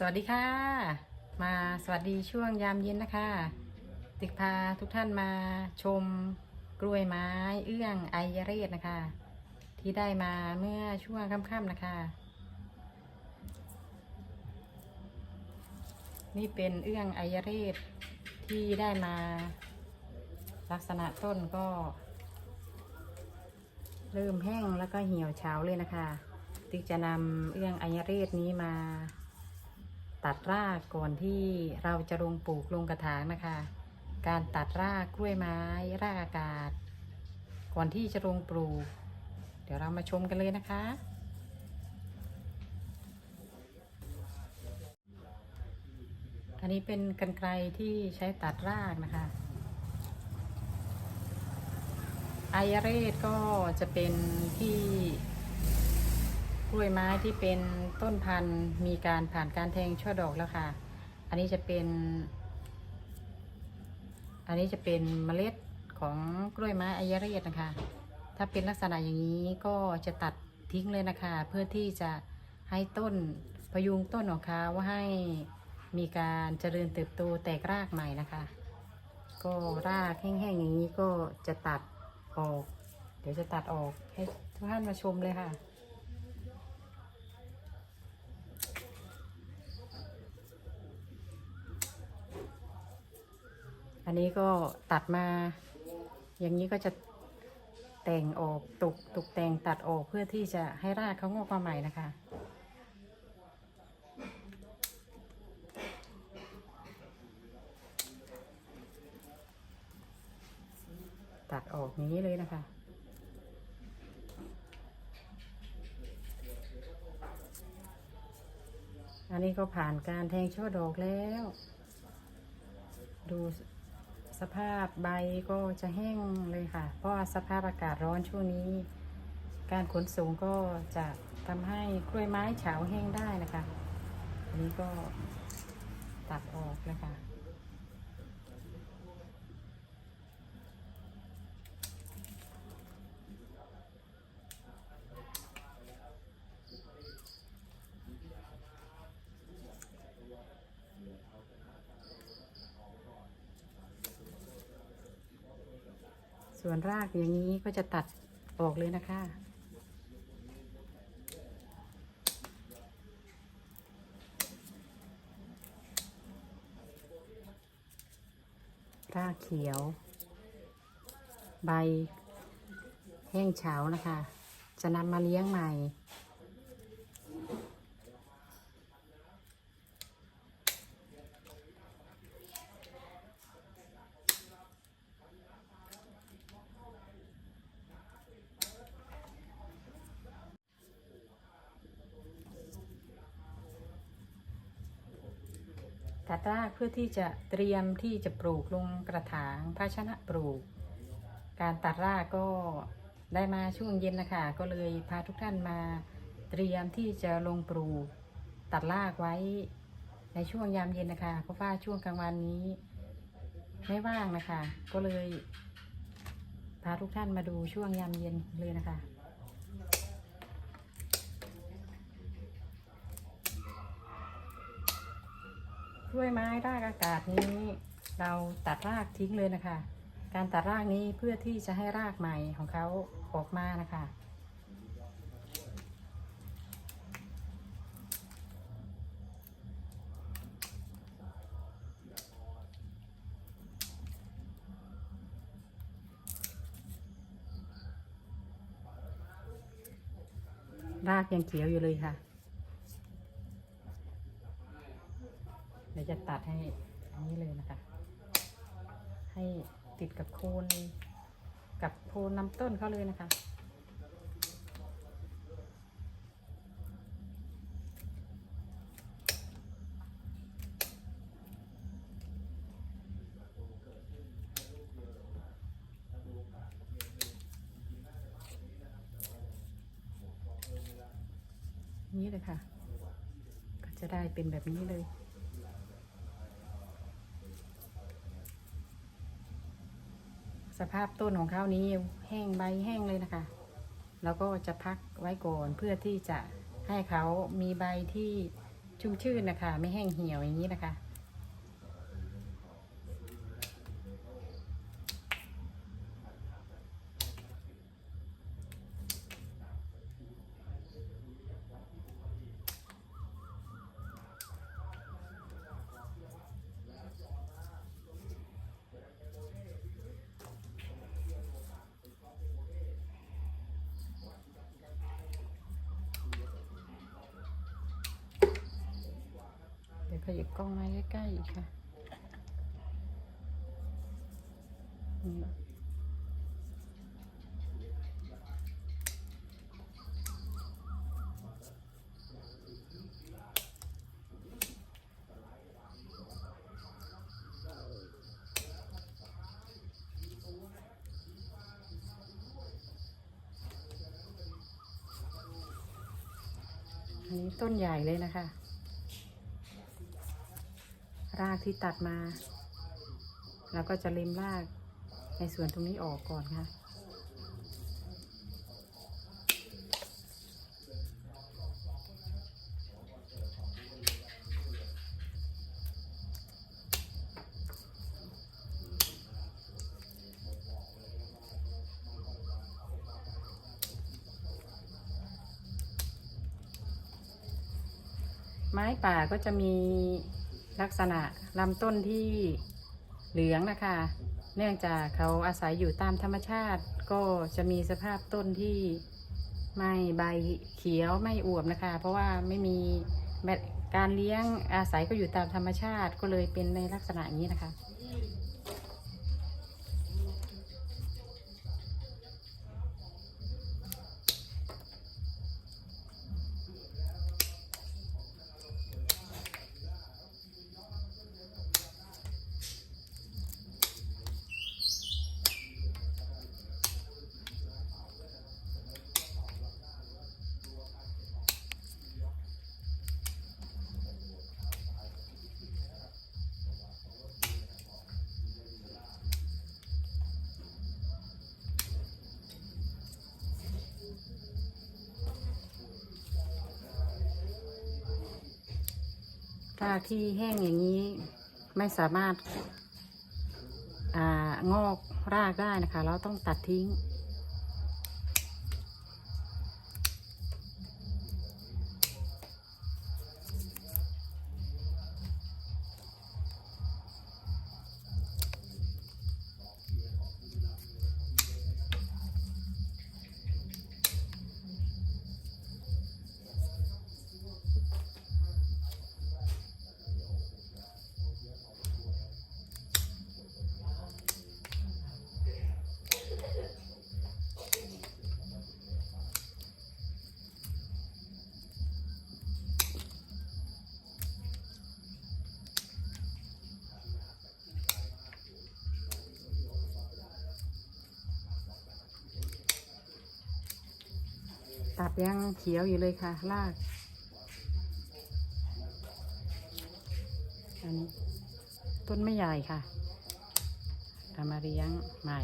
สวัสดีค่ะ มาสวัสดีช่วงยามเย็นนะคะ ติกพาทุกท่านมาชมกล้วยไม้เอื้องไอยเรศนะคะ ที่ได้มาเมื่อช่วงค่ำๆนะคะ นี่เป็นเอื้องไอยเรศที่ได้มาลักษณะต้นก็ เริ่มแห้งแล้วก็เหี่ยวเฉาเลยนะคะ ติ๊กจะนำเอื้องไอยเรศนี้มา ตัดรากก่อนที่เราจะลงปลูกลงกระถางนะคะ การตัดรากกล้วยไม้ รากอากาศ ก่อนที่จะลงปลูก เดี๋ยวเรามาชมกันเลยนะคะ อันนี้เป็นกรรไกรที่ใช้ตัดรากนะคะไอเรศก็จะเป็นที่ กล้วยไม้ที่เป็นต้นพันธุ์มีการผ่านการแทงช่อดอกแล้วค่ะ อันนี้จะเป็น อันนี้จะเป็นเมล็ดของกล้วยไม้ไอยเรศนะคะ ถ้าเป็นลักษณะอย่างนี้ก็จะตัดทิ้งเลยนะคะ เพื่อที่จะให้ต้นพยุงต้นของเขาว่าให้มีการเจริญเติบโตแตกรากใหม่นะคะ ก็รากแห้งๆอย่างนี้ก็จะตัดออก เดี๋ยวจะตัดออกให้ทุกท่านมาชมเลยค่ะ อันนี้ก็ตัดมา อย่างนี้ก็จะแต่งออกตกตกแต่งตัดออกเพื่อที่จะให้รากเขางอกมาใหม่นะคะ ตัดออกนี้เลยนะคะอันนี้ก็ผ่านการแทงช่อดอกแล้ว ดู สภาพใบก็จะแห้งเลยค่ะ เพราะสภาพอากาศร้อนช่วงนี้ การขนส่งก็จะทำให้กล้วยไม้เฉาแห้งได้นะคะ อันนี้ก็ตัดออกนะคะ ส่วนรากอย่างนี้ก็จะตัดออกเลยนะคะ รากเขียว ใบแห้งเฉานะคะ จะนำมาเลี้ยงใหม่ ตัดรากเพื่อที่จะเตรียมที่จะปลูกลงกระถางภาชนะปลูก การตัดรากก็ได้มาช่วงเย็นนะคะก็เลยพาทุกท่านมาเตรียมที่จะลงปลูกตัดรากไว้ในช่วงยามเย็นนะคะเพราะว่าช่วงกลางวันนี้ ไม่ว่างนะคะ ก็เลยพาทุกท่านมาดูช่วงยามเย็นเลยนะคะ กล้วยไม้รากอากาศนี้ เราตัดรากทิ้งเลยนะคะ การตัดรากนี้เพื่อที่จะให้รากใหม่ของเขาออกมานะคะรากยังเขียวอยู่เลยค่ะ จะตัดให้อันนี้เลยนะคะ ให้ติดกับโคนกับโคนลำต้นเขาเลยนะคะนี่เลยค่ะ ก็จะได้เป็นแบบนี้เลย สภาพต้นของเขานี้แห้งใบแห้งเลยนะคะแล้วก็จะพักไว้ก่อนเพื่อที่จะให้เขามีใบที่ชุ่มชื่นนะคะ ไม่แห้งเหี่ยวอย่างนี้นะคะ ยวขยับกล้องมาใกล้ๆอีกค่ะอันนี้ต้นใหญ่เลยนะคะ รากที่ตัดมา เราก็จะเล็มรากในส่วนตรงนี้ออกก่อนค่ะไม้ป่าก็จะมี ลักษณะลำต้นที่เหลืองนะคะ เนื่องจากเขาอาศัยอยู่ตามธรรมชาติ ก็จะมีสภาพต้นที่ไม่ใบเขียวไม่อวบนะคะ เพราะว่าไม่มีการเลี้ยงอาศัยก็อยู่ตามธรรมชาติก็เลยเป็นในลักษณะนี้นะคะ ถ้าที่แห้งอย่างนี้ไม่สามารถอ่างอกรากได้นะคะ เราต้องตัดทิ้ง ตับยังเขียวอยู่เลยค่ะ ราก อันนี้ต้นไม่ใหญ่ค่ะเอามาเลี้ยงใหม่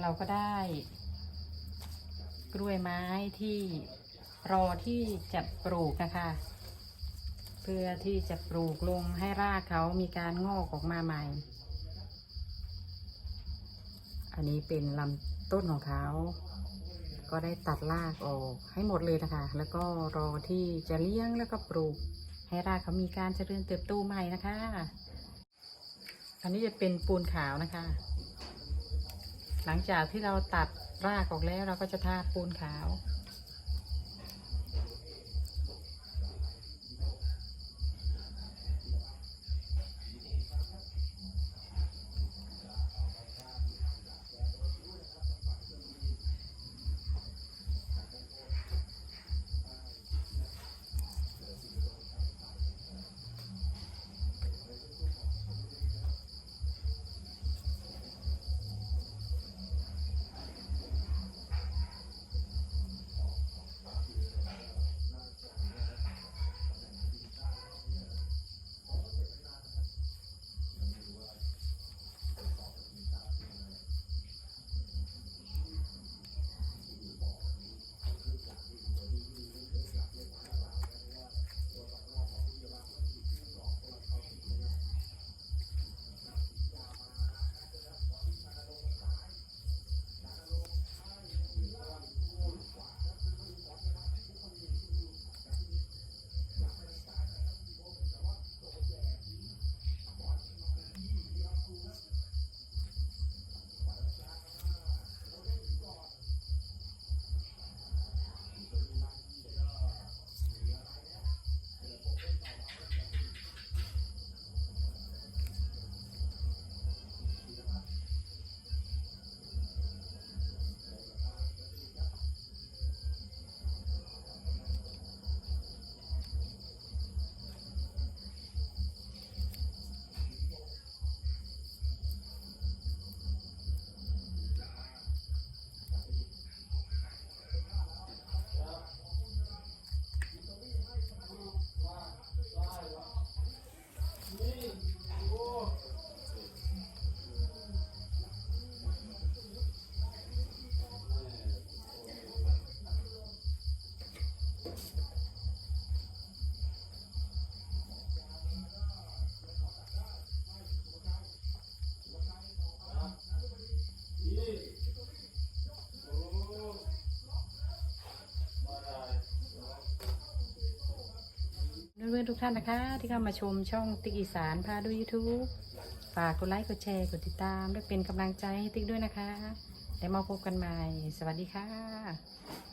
เราก็ได้ กล้วยไม้ที่รอที่จะปลูกนะคะ เพื่อที่จะปลูกลงให้รากเขามีการงอกออกมาใหม่ อันนี้เป็นลำต้นของเขาก็ได้ตัดรากออกให้หมดเลยนะคะ แล้วก็รอที่จะเลี้ยงแล้วก็ปลูก ให้รากเขามีการเจริญเติบโตใหม่นะคะ อันนี้จะเป็นปูนขาวนะคะ หลังจากที่เราตัดรากออกแล้วเราก็จะทาปูนขาว ท่านนะคะ ที่เข้ามาชมช่องติ๊กอีสานพาดู YouTube ฝากกดไลค์กดแชร์กดติดตามและเป็นกำลังใจให้ติ๊กด้วยนะคะ แล้วมาพบกันใหม่ สวัสดีค่ะ